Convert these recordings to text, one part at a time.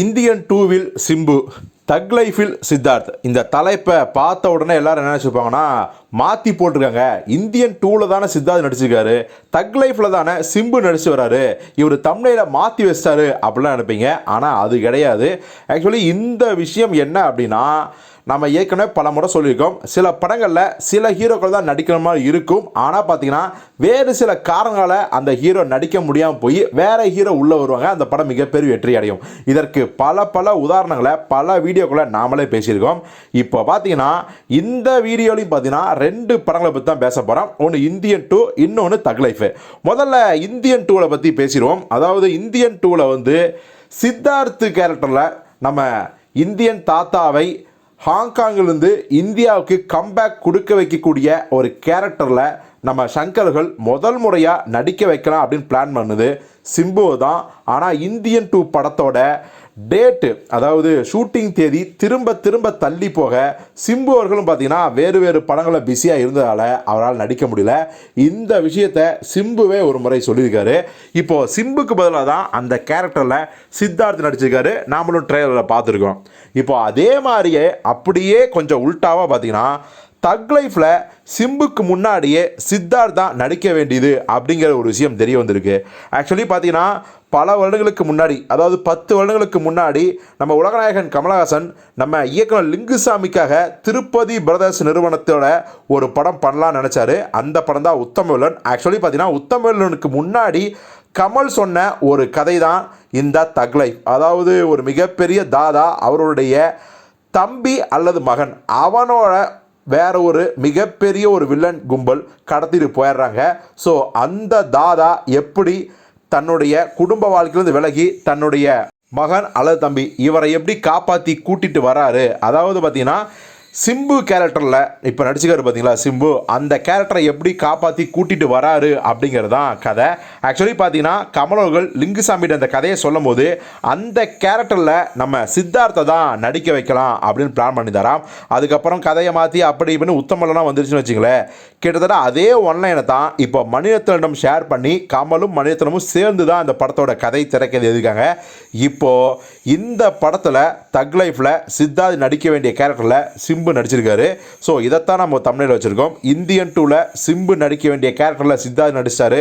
Indian டூவில் சிம்பு தக் லைஃபில் சித்தார்த். இந்த தலைப்பை பார்த்த உடனே எல்லாரும் என்ன நினச்சிருப்பாங்கன்னா மாற்றி போட்டிருக்காங்க. இந்தியன் டூவில் தானே சித்தார்த் நடிச்சிருக்காரு. தக் லைஃப்பில் தானே சிம்பு நடிச்சு வராரு. இவர் தமிழையில் மாற்றி வச்சிட்டாரு அப்படிலாம் நினைப்பீங்க. ஆனால் அது கிடையாது. ஆக்சுவலி இந்த விஷயம் என்ன அப்படின்னா நம்ம ஏற்கனவே பல முறை சொல்லியிருக்கோம். சில படங்களில் சில ஹீரோக்கள் தான் நடிக்கிற மாதிரி இருக்கும். ஆனால் பார்த்தீங்கன்னா வேறு சில காரணங்களால் அந்த ஹீரோ நடிக்க முடியாமல் போய் வேறு ஹீரோ உள்ளே வருவாங்க. அந்த படம் மிகப்பெரிய வெற்றி அடையும். இதற்கு பல பல உதாரணங்களை பல வீடியோக்களை நாமளே பேசியிருக்கோம். இப்போ பார்த்தீங்கன்னா இந்த வீடியோலையும் பார்த்தீங்கன்னா ரெண்டு படங்களை பற்றி தான் பேச போகிறோம் ஒன்று இந்தியன் டூ இன்னொன்று தக் லைஃப். முதல்ல இந்தியன் டூவில் பற்றி பேசிடுவோம். அதாவது இந்தியன் டூவில் வந்து சித்தார்த்து கேரக்டரில் நம்ம இந்தியன் தாத்தாவை ஹாங்காங்கிலிருந்து இந்தியாவுக்கு கம்பேக் கொடுக்க வைக்கக்கூடிய ஒரு கேரக்டரில் நம்ம சங்கர்கள் முதல் முறையாக நடிக்க வைக்கலாம் அப்படின்னு பிளான் பண்ணுது. சிம்பு தான் ஆனால் இந்தியன் டூ படத்தோட டேட்டு அதாவது ஷூட்டிங் தேதி திரும்ப திரும்ப தள்ளி போக சிம்பு அவர்களும் பார்த்தீங்கன்னா வேறு வேறு படங்களில் பிஸியாக இருந்ததால் அவரால் நடிக்க முடியல. இந்த விஷயத்தை சிம்புவே ஒரு முறை சொல்லியிருக்காரு. இப்போ சிம்புக்கு பதிலாக தான் அந்த கேரக்டரில் சித்தார்த் நடிச்சிருக்காரு. நாமளும் ட்ரெயிலரில் பார்த்துருக்கோம். இப்போ அதே மாதிரியே அப்படியே கொஞ்சம் உல்ட்டாவாக பார்த்தீங்கன்னா தக் லைஃப்பில் சிம்புக்கு முன்னாடியே சித்தார்த் தான் நடிக்க வேண்டியது அப்படிங்கிற ஒரு விஷயம் தெரிய வந்திருக்கு. ஆக்சுவலி பார்த்தீங்கன்னா பல வருடங்களுக்கு முன்னாடி அதாவது பத்து வருடங்களுக்கு முன்னாடி நம்ம உலகநாயகன் கமலஹாசன் நம்ம இயக்குனர் லிங்குசாமிக்காக திருப்பதி பிரதர்ஸ் நிறுவனத்தோட ஒரு படம் பண்ணலாம்னு நினச்சாரு. அந்த படம் தான் உத்தமவேலன் ஆக்சுவலி பார்த்தீங்கன்னா உத்தமவேலனுக்கு முன்னாடி கமல் சொன்ன ஒரு கதை தான் இந்த தக் லைஃப் அதாவது ஒரு மிகப்பெரிய தாதா அவருடைய தம்பி அல்லது மகன் அவனோட வேற ஒரு மிகப்பெரிய ஒரு வில்லன் கும்பல் கடத்திட்டு போயிடுறாங்க. ஸோ அந்த தாதா எப்படி தன்னுடைய குடும்ப வாழ்க்கையிலிருந்து விலகி தன்னுடைய மகன் அல்லது தம்பி இவரை எப்படி காப்பாற்றி கூட்டிட்டு வராரு? அதாவது பார்த்தீங்கன்னா சிம்பு கேரக்டரில் இப்போ நடிச்சுக்காரு பார்த்தீங்களா சிம்பு? அந்த கேரக்டரை எப்படி காப்பாற்றி கூட்டிகிட்டு வராரு அப்படிங்கிறது தான் கதை ஆக்சுவலி பார்த்தீங்கன்னா கமலோர்கள் லிங்குசாமிகிட்ட அந்த கதையை சொல்லும் போது அந்த கேரக்டரில் நம்ம சித்தார்த்தை தான் நடிக்க வைக்கலாம் அப்படின்னு பிளான் பண்ணித்தராம் அதுக்கப்புறம் கதையை மாற்றி அப்படி இப்படின்னு உத்தமலாம் வந்துருச்சுன்னு வச்சுங்களேன். கிட்டத்தட்ட அதே ஒன்லைனை தான் இப்போ மணிரத்னம் ஷேர் பண்ணி கமலும் மணிரத்னமும் சேர்ந்து தான் அந்த படத்தோட கதை திறக்க எழுதியிருக்காங்க இப்போது இந்த படத்தில் தக் லைஃப்பில் சித்தார்த் நடிக்க வேண்டிய கேரக்டரில் சிம்பு சிம்பு நடிச்சிருக்காரு. ஸோ இதைத்தான் நம்ம தமிழில் வச்சுருக்கோம். இந்தியன் டூவில் சிம்பு நடிக்க வேண்டிய கேரக்டரில் சித்தார்த் நடிச்சாரு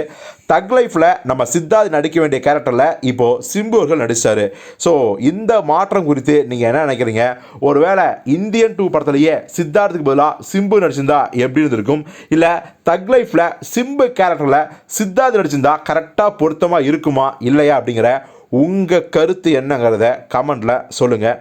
தக் லைஃப்பில் நம்ம சித்தார்த் நடிக்க வேண்டிய கேரக்டரில் இப்போது சிம்பு அவர்கள் நடிச்சார் ஸோ இந்த மாற்றம் குறித்து நீங்கள் என்ன நினைக்கிறீங்க? ஒருவேளை இந்தியன் டூ படத்துலையே சித்தார்த்துக்கு பதிலாக சிம்பு நடிச்சிருந்தா எப்படி இருந்திருக்கும்? இல்லை தக் லைஃப்பில் சிம்பு கேரக்டரில் சித்தார்த் நடிச்சிருந்தா கரெக்டாக பொருத்தமாக இருக்குமா? இல்லையா அப்படிங்கிற உங்கள் கருத்து என்னங்கிறத கமெண்டில் சொல்லுங்கள்